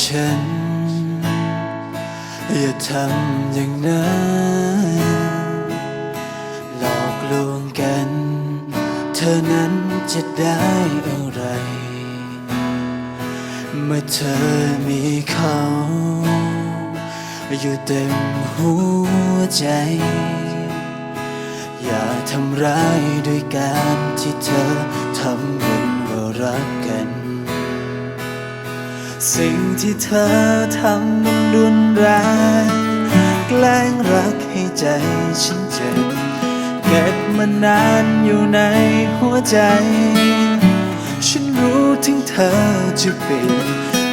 ฉัน อย่าทำอย่างนั้น หลอกลวงกัน เธอนั้นจะได้อะไร เมื่อเธอมีเขา อยู่เต็มหัวใจ อย่าทำร้ายด้วยการที่เธอทำเหมือนว่ารักกัน สิ่งที่เธอทำมันรุนแรงแกล้งรักให้ใจฉันเจ็บเก็บมานานอยู่ในหัวใจ ฉันรู้ถึงเธอจะเป็น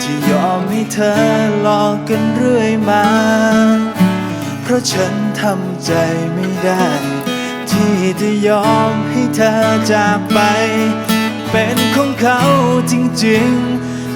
ที่ยอมให้เธอหลอกกันเรื่อยมา เพราะฉันทำใจไม่ได้ ที่จะยอมให้เธอจากไป เป็นของเขาจริงๆ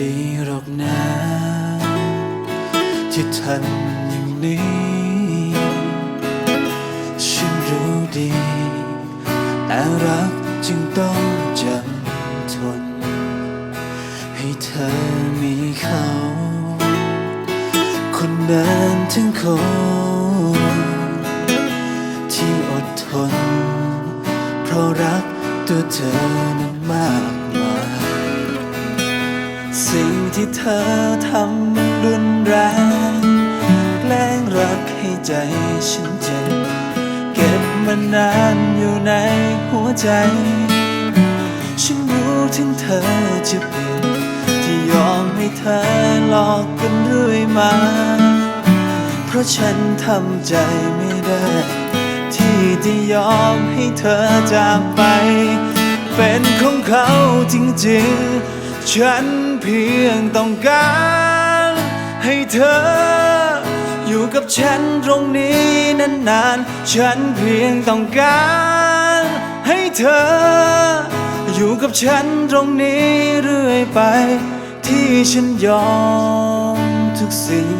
ดีหรอกนะ ที่ทำอย่างนี้ ฉันรู้ดี แต่รักจึงต้องจำทน ให้เธอมีเขา คนนั้นทั้งคนที่อดทน เพราะรักตัวเธอนั้นมาก สิ่งที่เธอทำมันรุนแรงแกล้งรักให้ใจฉันเจ็บเก็บมานานอยู่ในหัวใจ ฉันรู้ถึงเธอจะเป็นที่ยอมให้เธอหลอกกันเรื่อยมา เพราะฉันทำใจไม่ได้ ที่จะยอมให้เธอจากไป เป็นของเขาจริงๆ ฉันเพียงต้องการให้เธอ อยู่กับฉันตรงนี้นานๆ ฉันเพียงต้องการให้เธอ อยู่กับฉันตรงนี้เรื่อยไป ที่ฉันยอมทุกสิ่ง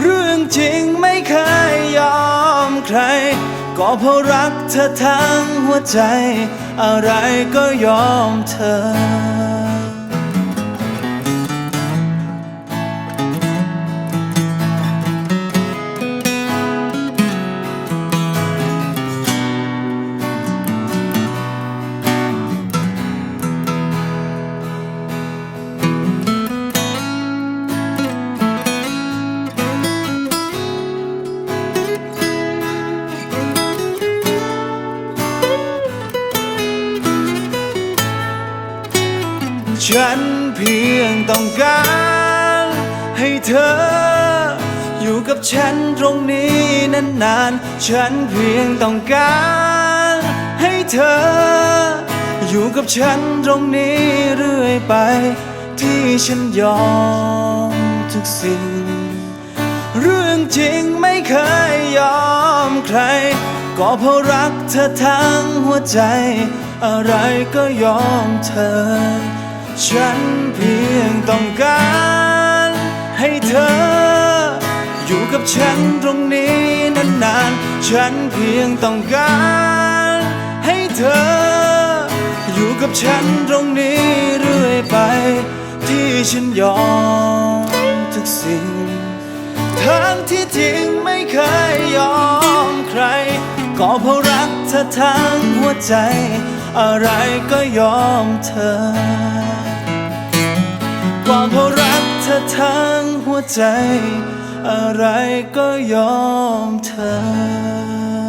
เรื่องจริงไม่เคยยอมใคร ก็เพราะรักเธอทั้งหัวใจ อะไรก็ยอมเธอ ฉันเพียงต้องการให้เธอ อยู่กับฉันตรงนี้นานๆ ฉันเพียงต้องการให้เธอ อยู่กับฉันตรงนี้เรื่อยไป ที่ฉันยอมทุกสิ่ง เรื่องจริงไม่เคยยอมใคร ก็เพราะรักเธอทั้งหัวใจ อะไรก็ยอมเธอ ฉันเพียงต้องการให้เธอ อยู่กับฉันตรงนี้นานๆ ฉันเพียงต้องการให้เธอ อยู่กับฉันตรงนี้เรื่อยไป ที่ฉันยอมทุกสิ่งทั้งที่จริงไม่เคยยอมใคร ก็เพราะรักเธอทั้งหัวใจ อะไรก็ยอมเธอ ก็เพราะรักเธอทั้งหัวใจ อะไรก็ยอมเธอ